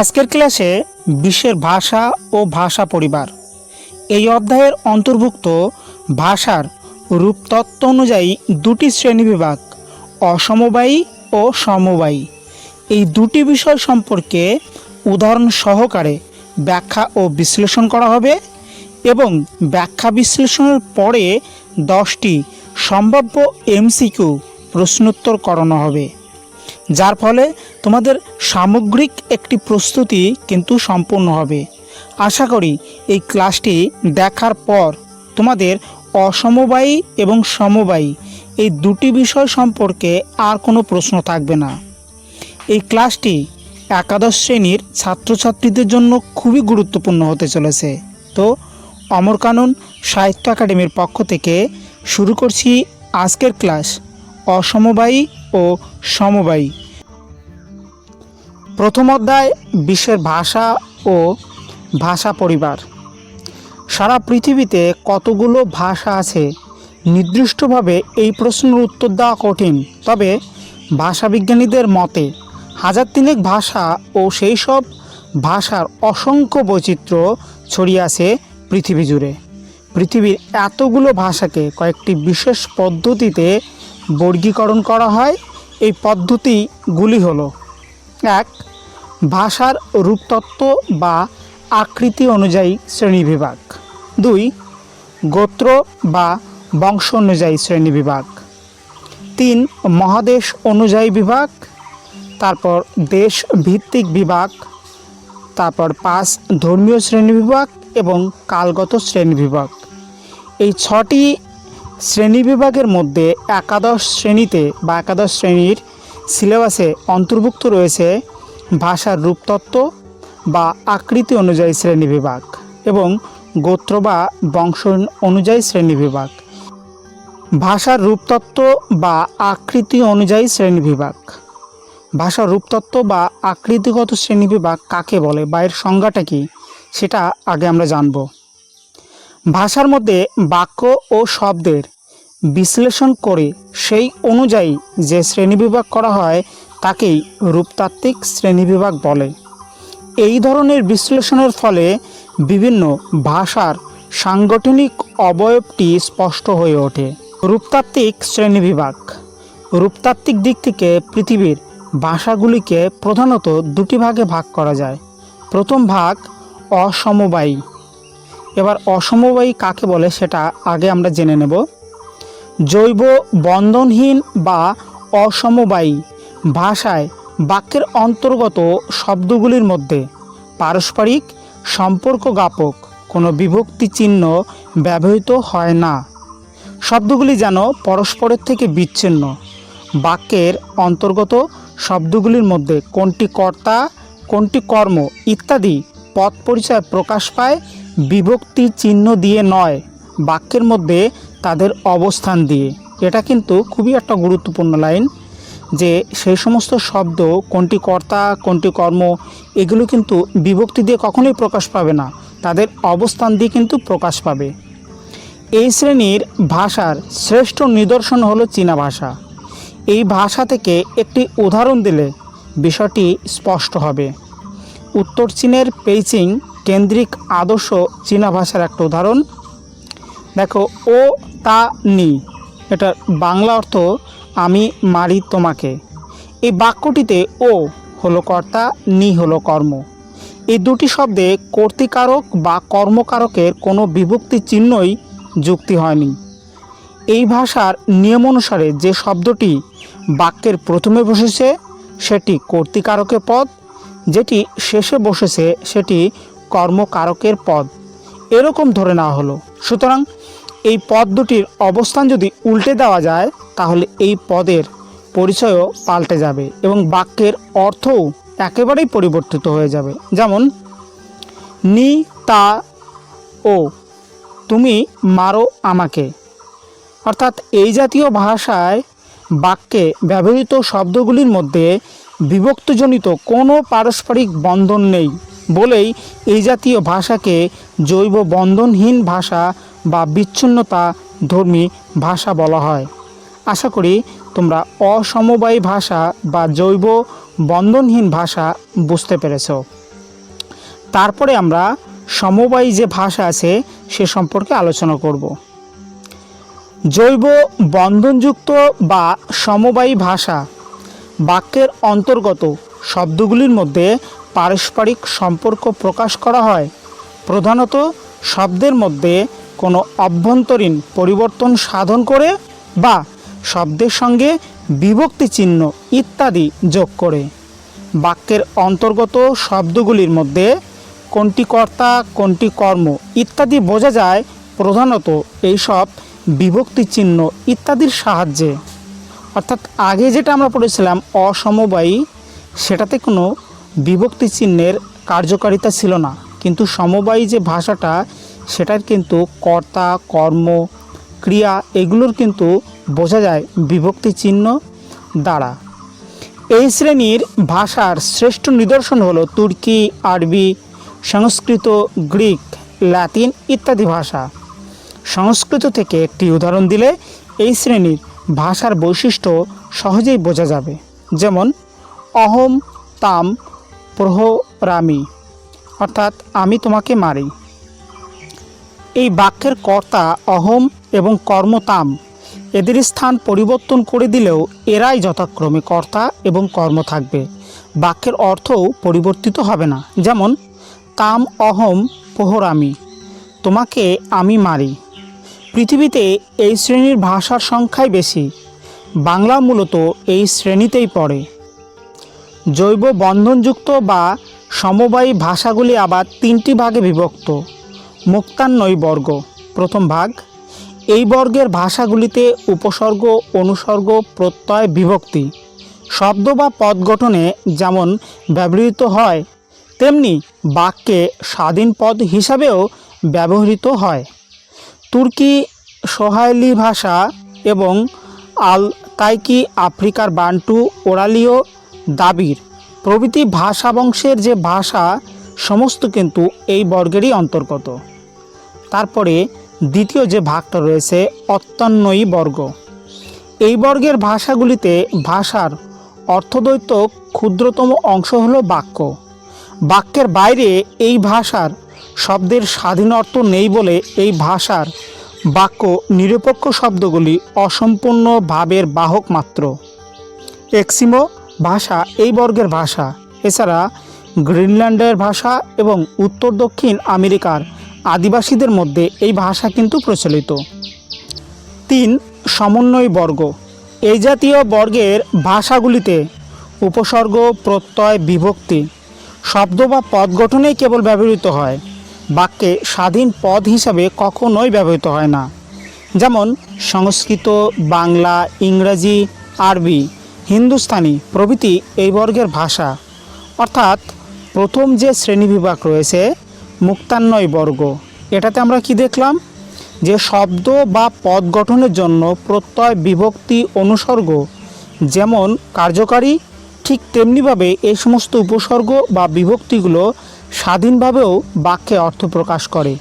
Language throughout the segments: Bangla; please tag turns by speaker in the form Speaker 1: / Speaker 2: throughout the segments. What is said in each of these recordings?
Speaker 1: আজকের ক্লাসে বিশ্বের ভাষা ও ভাষা পরিবার। এই অধ্যায়ের অন্তর্ভুক্ত ভাষার রূপতত্ত্ব অনুযায়ী দুটি শ্রেণীবিভাগ, অসমবায়ী ও সমবায়ী। এই দুটি বিষয় সম্পর্কে উদাহরণ সহকারে ব্যাখ্যা ও বিশ্লেষণ করা হবে এবং ব্যাখ্যা বিশ্লেষণের পরে দশটি সম্ভাব্য এমসিকিউ প্রশ্নোত্তর করানো হবে। যার ফলে তোমাদের সামগ্রিক একটি প্রস্তুতি কিন্তু সম্পূর্ণ হবে। আশা করি এই ক্লাসটি দেখার পর তোমাদের অসমবায়ী এবং সমবায়ী এই দুটি বিষয় সম্পর্কে আর কোনো প্রশ্ন থাকবে না। এই ক্লাসটি একাদশ শ্রেণির ছাত্রছাত্রীদের জন্য খুবই গুরুত্বপূর্ণ হতে চলেছে। তো অমর কানন সাহিত্য একাডেমির পক্ষ থেকে শুরু করছি আজকের ক্লাস অসমবায়ী ও সমবায়ী। প্রথম অধ্যায়, বিশ্বের ভাষা ও ভাষা পরিবার। সারা পৃথিবীতে কতগুলো ভাষা আছে? নির্দিষ্টভাবে এই প্রশ্নের উত্তর দেওয়া কঠিন। তবে ভাষাবিজ্ঞানীদের মতে, হাজার তিনেক ভাষা ও সেই সব ভাষার অসংখ্য বৈচিত্র্য ছড়িয়ে আছে পৃথিবী জুড়ে। পৃথিবীর এতগুলো ভাষাকে কয়েকটি বিশেষ পদ্ধতিতে বর্গীকরণ করা হয়। এই পদ্ধতিগুলি হলো এক, ভাষার রূপতত্ত্ব বা আকৃতি অনুযায়ী শ্রেণীবিভাগ। দুই, গোত্র বা বংশ অনুযায়ী শ্রেণীবিভাগ। তিন, মহাদেশ অনুযায়ী বিভাগ। তারপর দেশ ভিত্তিক বিভাগ। তারপর পাঁচ, ধর্মীয় শ্রেণীবিভাগ এবং কালগত শ্রেণীবিভাগ। এই ছটি শ্রেণীবিভাগের মধ্যে একাদশ শ্রেণীতে বা একাদশ শ্রেণির সিলেবাসে অন্তর্ভুক্ত রয়েছে ভাষার রূপতত্ত্ব বা আকৃতি অনুযায়ী শ্রেণীবিভাগ এবং গোত্র বা বংশ অনুযায়ী শ্রেণীবিভাগ ভাষার রূপতত্ত্ব বা আকৃতি অনুযায়ী শ্রেণীবিভাগ ভাষার রূপতত্ত্ব বা আকৃতিগত শ্রেণীবিভাগ কাকে বলে বা এর সংজ্ঞাটা কি, সেটা আগে আমরা জানব। ভাষার মধ্যে বাক্য ও শব্দের বিশ্লেষণ করে সেই অনুযায়ী যে শ্রেণীবিভাগ করা হয়, তাকেই রূপতাত্ত্বিক শ্রেণীবিভাগ বলে। এই ধরনের বিশ্লেষণের ফলে বিভিন্ন ভাষার সাংগঠনিক অবয়বটি স্পষ্ট হয়ে ওঠে। রূপতাত্ত্বিক শ্রেণীবিভাগ। রূপতাত্ত্বিক দিক থেকে পৃথিবীর ভাষাগুলিকে প্রধানত দুটি ভাগে ভাগ করা যায়। প্রথম ভাগ অসমবায়ী। এবার অসমবায়ী কাকে বলে সেটা আগে আমরা জেনে নেব। জৈব বন্ধনহীন বা অসমবায়ী ভাষায় বাক্যের অন্তর্গত শব্দগুলির মধ্যে পারস্পরিক সম্পর্ক জ্ঞাপক কোনো বিভক্তি চিহ্ন ব্যবহৃত হয় না। শব্দগুলি যেন পরস্পরের থেকে বিচ্ছিন্ন। বাক্যের অন্তর্গত শব্দগুলির মধ্যে কোনটি কর্তা, কোনটি কর্ম ইত্যাদি পথ পরিচয় প্রকাশ পায় বিভক্তি চিহ্ন দিয়ে নয়। বাক্যের মধ্যে তাদের অবস্থান দিয়ে। এটা কিন্তু খুবই একটা গুরুত্বপূর্ণ লাইন যে সেই সমস্ত শব্দ, কোনটি কর্তা, কোনটি কর্ম, এগুলো কিন্তু বিভক্তি দিয়ে কখনোই প্রকাশ পাবে না। তাদের অবস্থান দিয়ে কিন্তু প্রকাশ পাবে। এই শ্রেণির ভাষার শ্রেষ্ঠ নিদর্শন হলো চীনা ভাষা। এই ভাষা থেকে একটি উদাহরণ দিলে বিষয়টি স্পষ্ট হবে। উত্তর চীনের পেইচিং কেন্দ্রিক আদর্শ চীনা ভাষার একটা উদাহরণ। দেখো, ও তা নি। এটা বাংলা অর্থ, আমি মারি তোমাকে। এই বাক্যটিতে ও হলো কর্তা, নি হলো কর্ম। এই দুটি শব্দে কর্তিকারক বা কর্মকারকের কোনো বিভক্তি চিহ্নই যুক্তি হয়নি। এই ভাষার নিয়ম অনুসারে যে শব্দটি বাক্যের প্রথমে বসেছে, সেটি কর্তিকারকের পদ, যেটি শেষে বসেছে, সেটি কর্মকারকের পদ। এরকম ধরে নেওয়া হলো। সুতরাং এই পদ দুটির অবস্থান যদি উল্টে দেওয়া যায়, তাহলে এই পদের পরিচয়ও পাল্টে যাবে এবং বাক্যের অর্থও একেবারেই পরিবর্তিত হয়ে যাবে। যেমন, নি, তা, ও, তুমি মারো আমাকে। অর্থাৎ এই জাতীয় ভাষায় বাক্যে ব্যবহৃত শব্দগুলির মধ্যে বিভক্তজনিত কোনো পারস্পরিক বন্ধন নেই বলেই এই জাতীয় ভাষাকে জৈব বন্ধনহীন ভাষা বা বিচ্ছিন্নতা ধর্মী ভাষা বলা হয়। আশা করি তোমরা অসমবায়ী ভাষা বা জৈব বন্ধনহীন ভাষা বুঝতে পেরেছ। তারপরে আমরা সমবায়ী যে ভাষা আছে সে সম্পর্কে আলোচনা করব। জৈব বন্ধনযুক্ত বা সমবায়ী ভাষা বাক্যের অন্তর্গত শব্দগুলির মধ্যে পারস্পরিক সম্পর্ক প্রকাশ করা হয়। প্রধানত শব্দের মধ্যে কোনো অভ্যন্তরীণ পরিবর্তন সাধন করে বা শব্দের সঙ্গে বিভক্তি চিহ্ন ইত্যাদি যোগ করে। বাক্যের অন্তর্গত শব্দগুলির মধ্যে কোনটি কর্তা, কোনটি কর্ম ইত্যাদি বোঝা যায়, প্রধানত এইসব বিভক্তি চিহ্ন ইত্যাদির সাহায্যে। অর্থাৎ আগে যেটা আমরা পড়েছিলাম অসমবায়ী, সেটাতে কোনো বিভক্তি চিহ্নের কার্যকারিতা ছিল না। কিন্তু সমবায়ী যে ভাষাটা সেটার কিন্তু কর্তা, কর্ম, ক্রিয়া এগুলোর কিন্তু বোঝা যায় বিভক্তি চিহ্ন দ্বারা। এই শ্রেণির ভাষার শ্রেষ্ঠ নিদর্শন হলো তুর্কি, আরবি, সংস্কৃত, গ্রিক ল্যাতিন ইত্যাদি ভাষা। সংস্কৃত থেকে একটি উদাহরণ দিলে এই শ্রেণির ভাষার বৈশিষ্ট্য সহজেই বোঝা যাবে। যেমন, অহম, তাম, প্রহরামি। অর্থাৎ, আমি তোমাকে মারি। এই বাক্যের কর্তা অহম এবং কর্মতাম। এদের স্থান পরিবর্তন করে দিলেও এরাই যথাক্রমে কর্তা এবং কর্ম থাকবে। বাক্যের অর্থও পরিবর্তিত হবে না। যেমন, তাম, অহম পোহরামি তোমাকে আমি মারি। পৃথিবীতে এই শ্রেণির ভাষার সংখ্যাই বেশি। বাংলা মূলত এই শ্রেণীতেই পড়ে। জৈব বন্ধনযুক্ত বা সমবায়ী ভাষাগুলি আবার তিনটি ভাগে বিভক্ত। মুক্তান্বয়ী বর্গ। প্রথম ভাগ। এই বর্গের ভাষাগুলিতে উপসর্গ, অনুসর্গ, প্রত্যয়, বিভক্তি শব্দ বা পদ গঠনে যেমন ব্যবহৃত হয়, তেমনি বাক্যে স্বাধীন পদ হিসাবেও ব্যবহৃত হয়। তুর্কি সোহাইলি ভাষা এবং আল তাইকি আফ্রিকার বান্টু ওরালীয় দাবির প্রভৃতি ভাষা বংশের যে ভাষা, সমস্ত কিন্তু এই বর্গেরই অন্তর্গত। তারপরে দ্বিতীয় যে ভাগটা রয়েছে অত্যান্বয়ী বর্গ। এই বর্গের ভাষাগুলিতে ভাষার অর্থদ্বৈত ক্ষুদ্রতম অংশ হলো বাক্য। বাক্যের বাইরে এই ভাষার শব্দের স্বাধীন অর্থ নেই বলে এই ভাষার বাক্য নিরপেক্ষ শব্দগুলি অসম্পূর্ণ ভাবের বাহক মাত্র। এক্সিমো ভাষা এই বর্গের ভাষা। এছাড়া গ্রিনল্যান্ডের ভাষা এবং উত্তর দক্ষিণ আমেরিকার আদিবাসীদের মধ্যে এই ভাষা কিন্তু প্রচলিত। তিন, সমন্বয় বর্গ। এই জাতীয় বর্গের ভাষাগুলিতে উপসর্গ, প্রত্যয়, বিভক্তি শব্দ বা পদ গঠনেই কেবল ব্যবহৃত হয়। বাক্যে স্বাধীন পদ হিসাবে কখনোই ব্যবহৃত হয় না। যেমন, সংস্কৃত, বাংলা, ইংরাজি, আরবি, হিন্দুস্তানি প্রভৃতি এই বর্গের ভাষা। অর্থাৎ প্রথম যে শ্রেণীবিভাগ রয়েছে মুক্তান্বয় বর্গ। এটাতে আমরা কি দেখলাম? যে শব্দ বা পদ গঠনের জন্য প্রত্যয় বিভক্তি অনুসর্গ যেমন কার্যকারী, ঠিক তেমনিভাবে এই সমস্ত উপসর্গ বা বিভক্তিগুলো স্বাধীনভাবেও বাক্যে অর্থ প্রকাশ করে।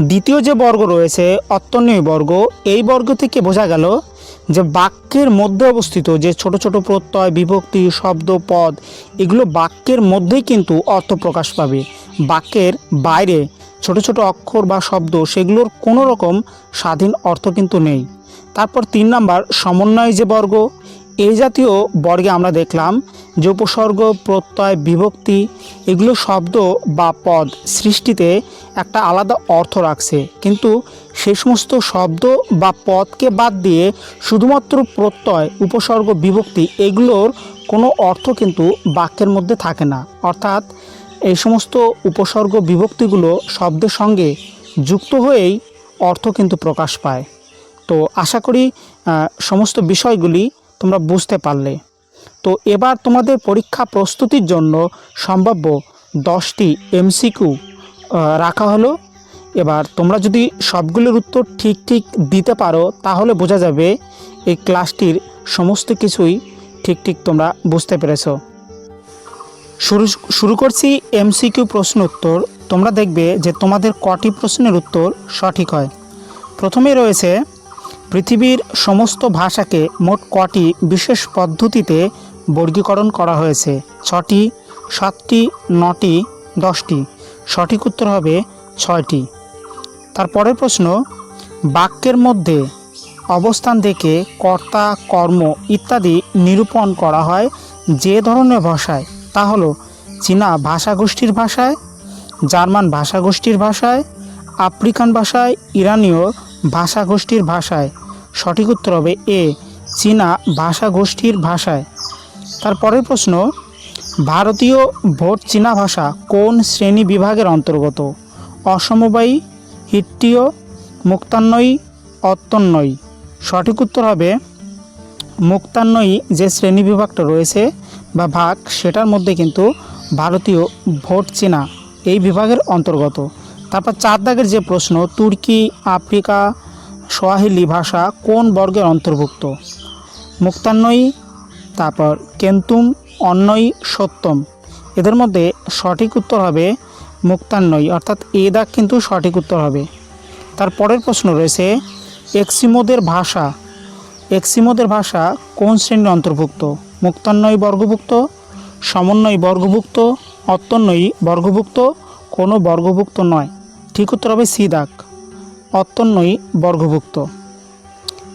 Speaker 1: দ্বিতীয় যে বর্গ রয়েছে অত্যন্বয় বর্গ, এই বর্গ থেকে বোঝা গেল যে বাক্যের মধ্যে অবস্থিত যে ছোট ছোট প্রত্যয়, বিভক্তি, শব্দ, পদ, এগুলো বাক্যের মধ্যেই কিন্তু অর্থ প্রকাশ পাবে। বাক্যের বাইরে ছোট ছোট অক্ষর বা শব্দ, সেগুলোর কোনো রকম স্বাধীন অর্থ কিন্তু নেই। তারপর তিন নাম্বার, সমন্বয় যে বর্গ এই জাতীয় বর্গে আমরা দেখলাম যে উপসর্গ, প্রত্যয়, বিভক্তি, এগুলো শব্দ বা পদ সৃষ্টিতে একটা আলাদা অর্থ রাখছে। কিন্তু সেই সমস্ত শব্দ বা পদকে বাদ দিয়ে শুধুমাত্র প্রত্যয়, উপসর্গ, বিভক্তি এগুলোর কোনো অর্থ কিন্তু বাক্যের মধ্যে থাকে না। অর্থাৎ এই সমস্ত উপসর্গ, বিভক্তিগুলো শব্দের সঙ্গে যুক্ত হয়েই অর্থ কিন্তু প্রকাশ পায়। তো আশা করি সমস্ত বিষয়গুলি তোমরা বুঝতে পারলে। তো এবার তোমাদের পরীক্ষা প্রস্তুতির জন্য সম্ভাব্য দশটি এমসিকিউ রাখা হলো। এবার তোমরা যদি সবগুলোর উত্তর ঠিক ঠিক দিতে পারো, তাহলে বোঝা যাবে এই ক্লাসটির সমস্ত কিছুই ঠিক ঠিক তোমরা বুঝতে পেরেছ। শুরু শুরু করছি এমসিকিউ প্রশ্ন উত্তর। তোমরা দেখবে যে তোমাদের কটি প্রশ্নের উত্তর সঠিক হয়। প্রথমে রয়েছে, পৃথিবীর সমস্ত ভাষাকে মোট কটি বিশেষ পদ্ধতিতে বর্গীকরণ করা হয়েছে? ছটি, সাতটি, নটি, দশটি। সঠিক উত্তর হবে ছয়টি। তারপরের প্রশ্ন, বাক্যের মধ্যে অবস্থান থেকে কর্তা, কর্ম ইত্যাদি নিরূপণ করা হয় যে ধরনের ভাষায়। তা হলো চীনা ভাষাগোষ্ঠীর ভাষায়, জার্মান ভাষাগোষ্ঠীর ভাষায়, আফ্রিকান ভাষায়, ইরানীয় ভাষাগোষ্ঠীর ভাষায়। সঠিক উত্তর হবে এ, চীনা ভাষাগোষ্ঠীর ভাষায়। তারপরের প্রশ্ন, ভারতীয় ভোট চীনা ভাষা কোন শ্রেণি বিভাগের অন্তর্গত? অসমবায়ী হিট্টীয় মুক্তান্বয়ী অত্যন্বয়ী সঠিক উত্তর হবে মুক্তান্নয়ী যে শ্রেণি বিভাগটা রয়েছে বা ভাগ, সেটার মধ্যে কিন্তু ভারতীয় ভোট চীনা এই বিভাগের অন্তর্গত। তারপর চার দাগের যে প্রশ্ন, তুর্কি, আফ্রিকা, সোয়াহিলি ভাষা কোন বর্গের অন্তর্ভুক্ত? মুক্তান্নয়ী, তারপর কেন্তুম অন্যয়ী সত্যম। এদের মধ্যে সঠিক উত্তর হবে মুক্তান্বয়ী অর্থাৎ এ দাগ কিন্তু সঠিক উত্তর হবে। তার পরের প্রশ্ন রয়েছে, এক্সিমোদের ভাষা এক্সিমোদের ভাষা কোন শ্রেণির অন্তর্ভুক্ত? মুক্তান্বয়ী বর্গভুক্ত সমন্বয় বর্গভুক্ত অত্যন্বয়ী বর্গভুক্ত, কোনো বর্গভুক্ত নয়। ঠিক উত্তর হবে সি দাগ অত্যন্বয়ী বর্গভুক্ত।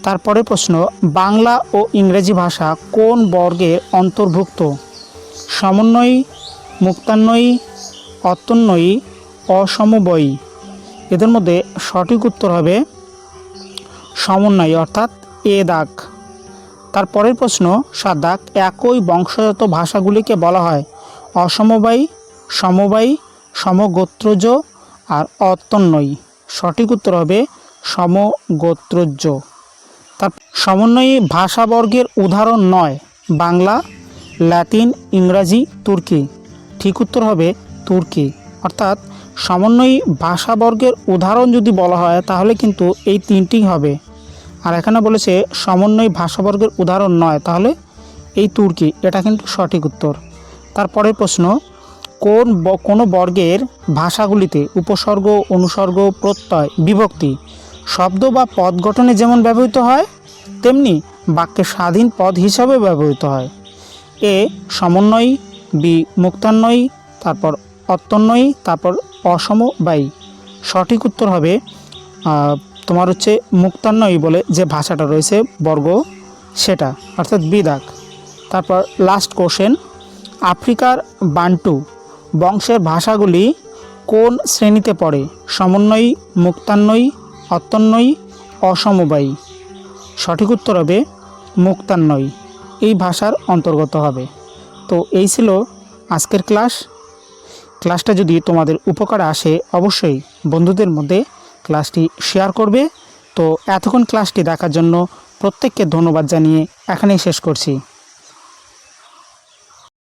Speaker 1: তারপরে প্রশ্ন, বাংলা ও ইংরেজি ভাষা কোন বর্গের অন্তর্ভুক্ত? সমন্বয়ী মুক্তান্বয়ী অত্যন্বয়ী অসমবয়ী। এদের মধ্যে সঠিক উত্তর হবে সমন্বয়ী, অর্থাৎ এ দাগ। তারপরের প্রশ্ন, সাত দাগ একই বংশগত ভাষাগুলিকে বলা হয় অসমবায়ী, সমবায়ী, সমগোত্রজ আর অত্যন্বয়ী সঠিক উত্তর হবে সমগোত্রজ। তার সমন্বয়ী ভাষাবর্গের উদাহরণ নয়, বাংলা, ল্যাটিন, ইংরাজি, তুর্কি। ঠিক উত্তর হবে তুর্কি। অর্থাৎ সমন্বয়ী ভাষাবর্গের উদাহরণ যদি বলা হয়, তাহলে কিন্তু এই তিনটি হবে। আর এখানে বলেছে, সমন্বয়ী ভাষাবর্গের উদাহরণ নয়, তাহলে এই তুর্কি, এটা কিন্তু সঠিক উত্তর। তারপরের প্রশ্ন, কোন কোনো বর্গের ভাষাগুলিতে উপসর্গ, অনুসর্গ, প্রত্যয়, বিভক্তি, শব্দ বা পদ গঠনে যেমন ব্যবহৃত হয়, তেমনি বাক্যে স্বাধীন পদ হিসাবে ব্যবহৃত হয়। এ, সমন্বয়ী, বি, মুক্তান্বয়ী, তারপর অত্যন্বয়ী তারপর অসমবায়ী সঠিক উত্তর হবে তোমার হচ্ছে মুক্তান্নয়ী বলে যে ভাষাটা রয়েছে, বর্গ সেটা, অর্থাৎ বিদাক। তারপর লাস্ট কোশ্চেন আফ্রিকার বান্টু বংশের ভাষাগুলি কোন শ্রেণীতে পড়ে? সমন্বয়ী মুক্তান্বয়ী অত্যন্বয়ী অসমবায়ী সঠিক উত্তর হবে মুক্তান্বয়ী এই ভাষার অন্তর্গত হবে। তো এই ছিল আজকের ক্লাস ক্লাসটা যদি তোমাদের উপকার আসে, অবশ্যই বন্ধুদের মধ্যে ক্লাসটি শেয়ার করবে। তো এতক্ষণ ক্লাসটি দেখার জন্য প্রত্যেককে ধন্যবাদ জানিয়ে এখানেই শেষ করছি।